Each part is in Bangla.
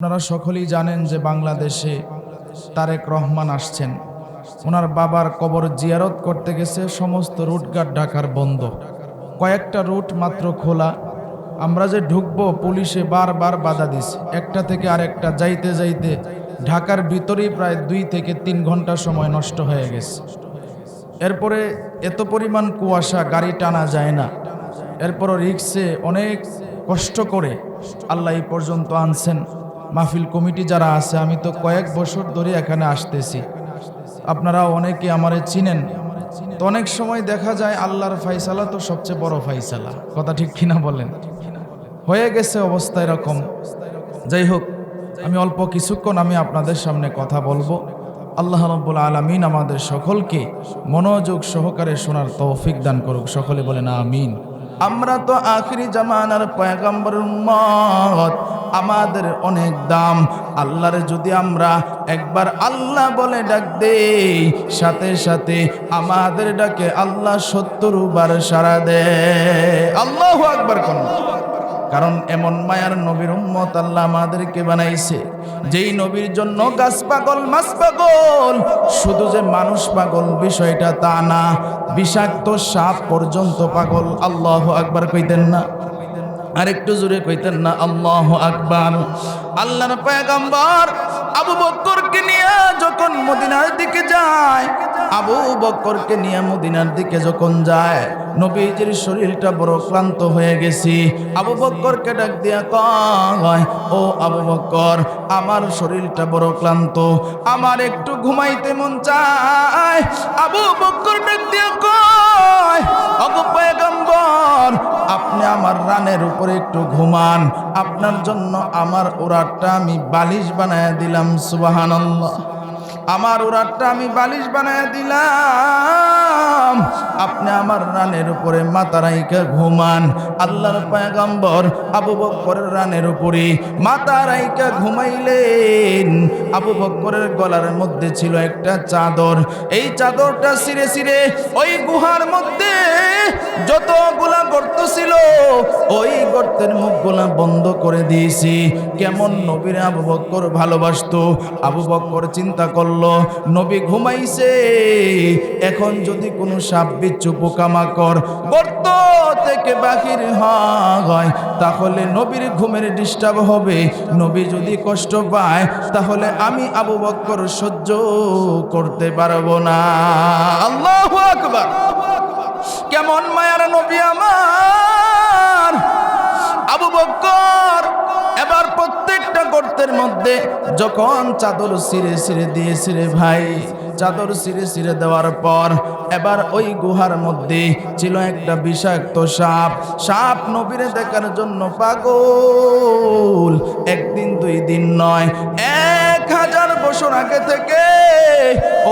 আপনারা সকলেই জানেন যে বাংলাদেশে তারেক রহমান আসছেন। ওনার বাবার কবর জিয়ারত করতে গেছে সমস্ত রুটঘাট ঢাকার বন্ধ। কয়েকটা রুট মাত্র খোলা। আমরা যে ঢুকবো, পুলিশে বারবার বাধা দিছে। একটা থেকে আরেকটা যাইতে যাইতে ঢাকার ভিতরেই প্রায় দুই থেকে তিন ঘণ্টা সময় নষ্ট হয়ে গেছে। এরপরে এত পরিমাণ কুয়াশা, গাড়ি টানা যায় না। এরপরও রিক্সে অনেক কষ্ট করে আল্লাহ এই পর্যন্ত আনছেন। মাহফিল কমিটি যারা আছে, আমি তো কয়েক বছর ধরে এখানে আসতেছি। আপনারা অনেকে আমারে চিনেন। তো অনেক সময় দেখা যায় আল্লাহর ফাইসালা তো সবচেয়ে বড় ফাইসালা কথা ঠিক কিনা বলেন? হয়ে গেছে অবস্থা এরকম। যাই হোক, আমি অল্প কিছুক্ষণ আমি আপনাদের সামনে কথা বলব। আল্লাহ রব্বুল আলমিন আমাদের সকলকে মনোযোগ সহকারে শোনার তৌফিক দান করুক। সকলে বলেন, আমিন। আমরা তো আখরি জামানার পয়গম্বর উম্মত। আমাদের অনেক দাম। আল্লাহর যদি আমরা একবার আল্লাহ বলে ডাক দেই, সাথে সাথে আমাদের ডাকে আল্লাহ সত্তর বার সারা দেয়। আল্লাহ আকবার কোন। কারণ এমন মায়ার নবীর উম্মত আল্লাহ আমাদেরকে বানাইছে। যেই নবীর জন্য গাছ পাগল, মাছ পাগল, শুধু যে মানুষ পাগল বিষয়টা তা না, বিষাক্ত সাপ পর্যন্ত পাগল। আল্লাহ আকবার কইতেন না। আরেকটু জোরে কইতেন না, আল্লাহ আকবার। আল্লাহর পয়গম্বর আবু বক্করকে নিয়ে যখন মদিনার দিকে যায়, আবু বক্করকে নিয়ে মদিনার দিকে যখন যায়, নবীজির শরীরটা বড় ক্লান্ত হয়ে গেছি। আবু বক্করকে ডাক দিয়া কয়, ও আবু বক্কর, আমার শরীরটা বড় ক্লান্ত, আমার একটু ঘুমাইতে মন চায়। আবু বক্কর ডাক দিয়া রানের উপরে একটু ঘুমান। আপনার জন্য আমার ওরাটটা আমি বালিশ বানায় দিলাম সুবাহান আমার ওরাটটা আমি বালিশ বানায় দিলাম। আপনি আমার রানের উপরে মাথা রাইকা ঘুমান। আল্লাহর পয়গম্বর আবু বক্করের রানের উপরে মাথা রাইকা ঘুমাইলেন। আবু বক্করের গলার মধ্যে ছিল একটা চাদর। এই চাদরটা সিরে সিরে ওই গুহার মধ্যে যতগুলা গর্ত ছিল, ওই গর্তের মুখগুলা বন্ধ করে দিয়েছি। কেমন নবীর আবু বক্কর ভালোবাসতো। আবু বক্কর চিন্তা করল, নবী ঘুমাইছে, এখন যদি কোনো সাপ বিচ্ছু পোকামাকড় গর্ত থেকে বাহির হয়, তাহলে নবীর ঘুমের ডিস্টার্ব হবে। নবী যদি কষ্ট পায়, তাহলে আমি আবু বক্কর সহ্য করতে পারব না। আল্লাহু আকবার। কেমন মায়ার নবী আমার। আবু বক্কর এবার প্রত্যেকটা গর্তের মধ্যে যখন চাদর সিরে সিরে দিয়েছে রে ভাই চাদর সিরে সিরে দেওয়ার পর এবার ওই গুহার মধ্যে ছিল একটা বিষাক্ত সাপ। সাপ নবীরে দেখার জন্য পাগল। একদিন দুই দিন নয়, এক হাজার বছর আগে থেকে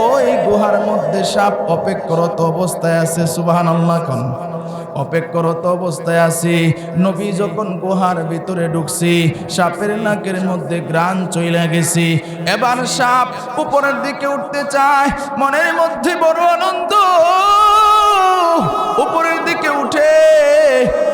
ওই গুহার মধ্যে সাপ অপেক্ষরত অবস্থায় আছে সুবাহ আল্লাহ অপেক্ষরত অবস্থায় আছি। নবী যখন গুহার ভিতরে ঢুকছি, সাপের নাকের মধ্যে গ্রাণ চইলা গেছি। এবার সাপ উপরের দিকে উঠতে চায়, মনের মধ্যে বড় আনন্দ। উপরের দিকে উঠে।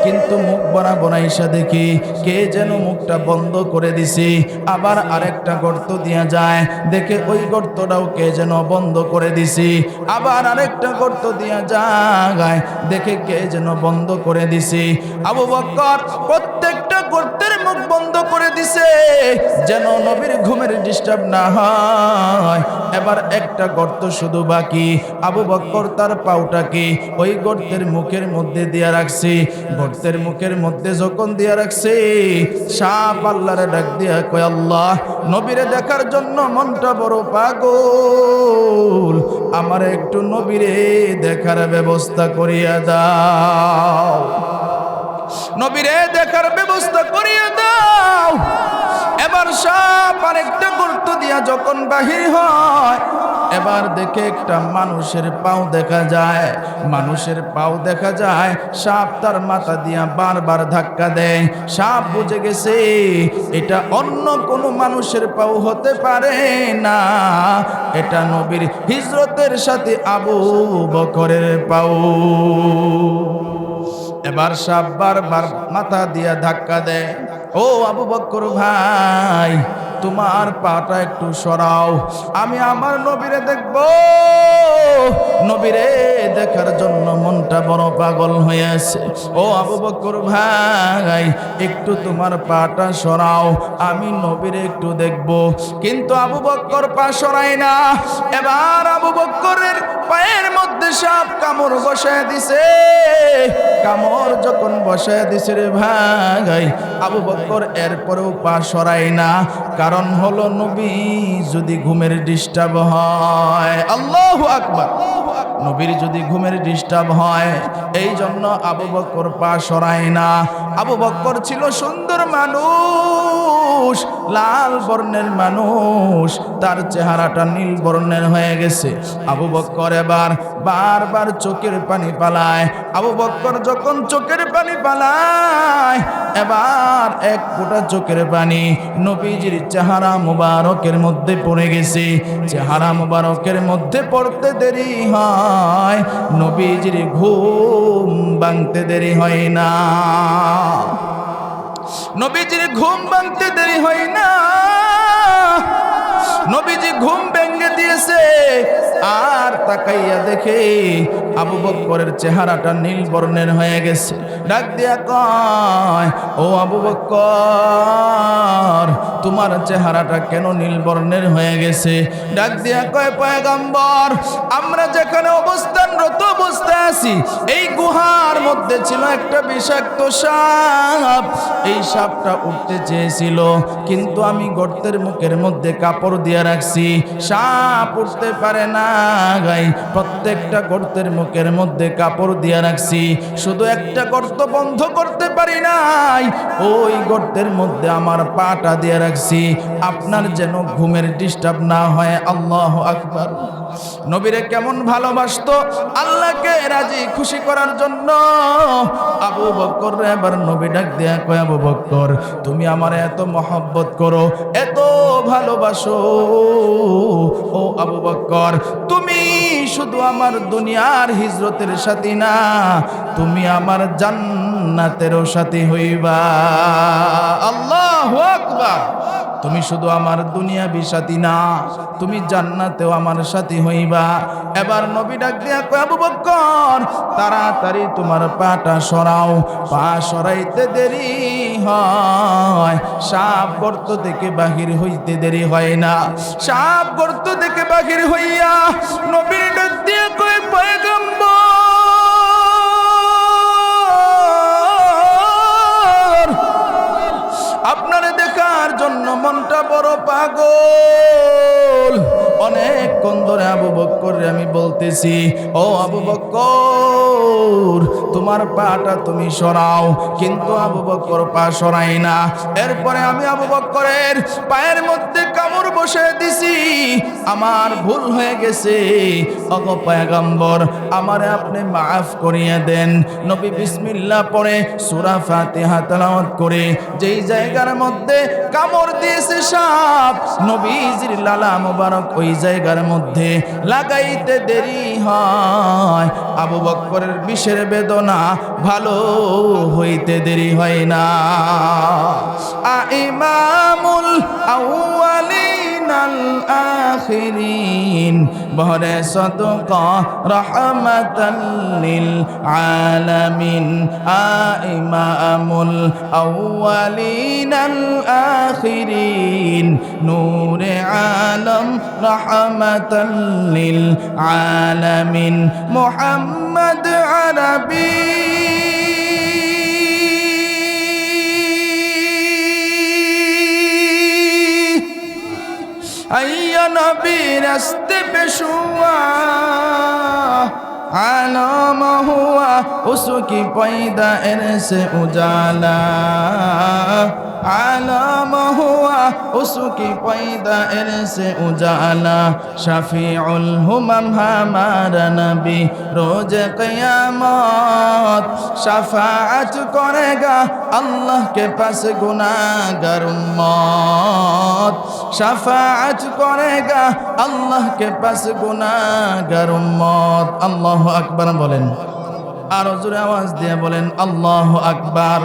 কিন্তু মুখ বনা বনাইসা দেখি কে যেন মুখটা বন্ধ করে দিছি। আবার আরেকটা গর্ত দিয়া যায়। দেখে ওই গর্তটাও কে যেন বন্ধ করে দিছি। আবার আরেকটা গর্ত দিয়া যায়। দেখে কে যেন বন্ধ করে দিছি। আবু বক্কর প্রত্যেকটা গর্তের মুখ বন্ধ করে দিছে। যেন নবীর ঘুমের ডিস্টার্ব না হয়। এবার একটা গর্ত শুধু বাকি। আবু বক্কর তার পাউটাকে ওই গর্তের মুখের মধ্যে দিয়া রাখছি। ভক্তের মুখের মধ্যে যখন দিয়া রাখছে, সাপ আল্লাহরে ডাক দিয়া কয়, আল্লাহ, নবীরে দেখার জন্য মনটা বড় পাগল। আমার একটু নবীরে দেখার ব্যবস্থা করিয়া দাও। নবীরে দেখার ব্যবস্থা করিয়া দাও। এবার সাপ আরেকটা গুরুত্ব দিয়া যখন বাহির হয় এবার দেখে একটা মানুষের পাও দেখা যায়। মানুষের পাও দেখা যায়, সাপ তার মাথা দিয়া বারবার ধাক্কা দেয়। সাপ বুঝে গেছে, এটা অন্য কোনো মানুষের পাও হতে পারে না। এটা নবীর হিজরতের সাথে আবু বকরের পাও। এবার সাপ বারবার মাথা দিয়া ধাক্কা দেয়। ও আবু বক্কর ভাই তোমার পাটা একটু সরাও আমি আমার নবীরে দেখব। নবীরে দেখার জন্য মনটা বড় পাগল হয়ে আছে। ও আবু বক্কর ভাই, একটু তোমার পাটা সরাও, আমি নবীরে একটু দেখব। কিন্তু আবু বক্কর পা সরাই না। এবার আবু বক্করের পায়ের মধ্যে সাপ কামড় বসায় দিছে। কামড় যখন বসায় দিছে রে ভাই, আবু বক্কর এরপরেও পা সরাই না। কারণ হলো নবী যদি ঘুমের ডিস্টার্ব হয়, আল্লাহ আকবার। নবীর যদি ঘুমের ডিস্টার্ব হয় এই জন্য আবু বক্কর পা সরায় না। আবু বক্কর ছিল সুন্দর মানুষ। লাল বর্ণের মানুষ, তার চেহারাটা নীল বর্ণের হয়ে গেছে। আবু বক্কর এবার বারবার চোখের পানি পালায়। আবু বক্কর যখন চোখের পানি পালায়, এবার এক ফোঁটা চোখের পানি নবীজির চেহারা মুবারকের মধ্যে পড়ে গেছে। চেহারা মুবারকের মধ্যে পড়তে দেরি হয়, নবীজির ঘুম ভাঙতে দেরি হয় না। নবীজির ঘুম ভাঙতে দেরি হয় না। নবীজি ঘুম ভেঙে দিয়েছে। আর তাকাইয়া দেখে আবু বক্করের চেহারাটা নীল বর্ণের হয়ে গেছে। ডাক দিয়া কয়, ও আবু বক্কর, তোমার চেহারাটা কেন নীল বর্ণের হয়ে গেছে? ডাক দিয়া কয়, পয়গম্বর, আমরা যেখানে অবস্থানরত অবস্থায় আছি, এই গুহার মধ্যে ছিল একটা বিষাক্ত সাপ। এই সাপটা উঠতে চেয়েছিল, কিন্তু আমি গর্তের মুখের মধ্যে কাপড় দিয়ে রাখছি। সাপ উঠতে পারে না। গাই প্রত্যেকটা গর্তের মুখের মধ্যে কাপড় দিয়ে রাখছি। শুধু একটা গর্ত বন্ধ করতে পারি নাই। ওই গর্তের মধ্যে আমার পাটা দিয়ে রাখছি। আপনার যেন ঘুমের ডিস্টার্ব না হয়। আল্লাহ আকবার। নবীরে কেমন ভালোবাসতো? আল্লাহকে রাজি, খুশি করার জন্য। আবু বক্কর এবার নবী ডাক দেয়া কয়, আবু বক্কর, তুমি আমার এত মহব্বত করো, এত ভালোবাসো। ও আবু বক্কর তুমি শুধু আমার দুনিয়ার হিজরতের সাথী না তুমি আমার জান্নাতেরও সাথী হইবা। আল্লাহ আকবার। তুমি শুধু আমার দুনিয়া সাথী না, তুমি জান্নাতেও আমার সাথী হইবা। এবার নবী ডাক দিয়া আবু বক্কর, তাড়াতাড়ি তোমার পাটা সরাও, পা সরাইতে দেরি হয়। সাপ গর্ত থেকে বাহির হইতে দেরি হয় না। সাপ গর্ত থেকে বাহির হইয়া নবীর ডাক দিয়া কয়, পয়গম্বর জন্য মনটা বড় পাগল। অনেকক্ষণ ধরে আবু বক্কর আমি বলতেছি, ও আবু বক্কর, তোমার পাটা তুমি সরাও। কিন্তু আবু বক্কর পা সরাই না। এরপরে আমি আবু বক্করের পায়ের মধ্যে কামড় বসে দিছি। আমার ভুল হয়ে গেছে। অগ পয়গম্বর, আমারে আপনি মাফ করিয়ে দেন। নবী বিসমিল্লাহ পড়ে সূরা ফাতিহা তেলাওয়াত করে, যেই জায়গার মধ্যে কামড় দিয়েছে সাপ, নবীজির লালা মোবারক ওই জায়গার মধ্যে লাগাইতে দেরি হয়। আবু বক্করের বিষের বেদনা ভালো হইতে দেরি হয় না। আ ইমামুল আউয়ালিন আল আখিরিন, বহরে সদকা রহমাতাল লিল আলামিন। আ ইমামুল আউয়ালিন আখিরিন, নূরে আলম العالم رحمة للعالمين. محمد عربي. أي نبي نستبشوا على ما هو أسكي بيدا إرس أجالا على ما هو أسكي بيدا إرس أجالا شفيع الهمم همار نبي روز قيامات شفاعت করেগা আল্লাহকে পাশে গুনাহগার উম্মত শাফাআত করেগা আল্লাহকে পাশে গুনাহগার উম্মত আল্লাহু আকবার বলেন আর জোরে আওয়াজ দিয়ে বলেন আল্লাহ আকবার।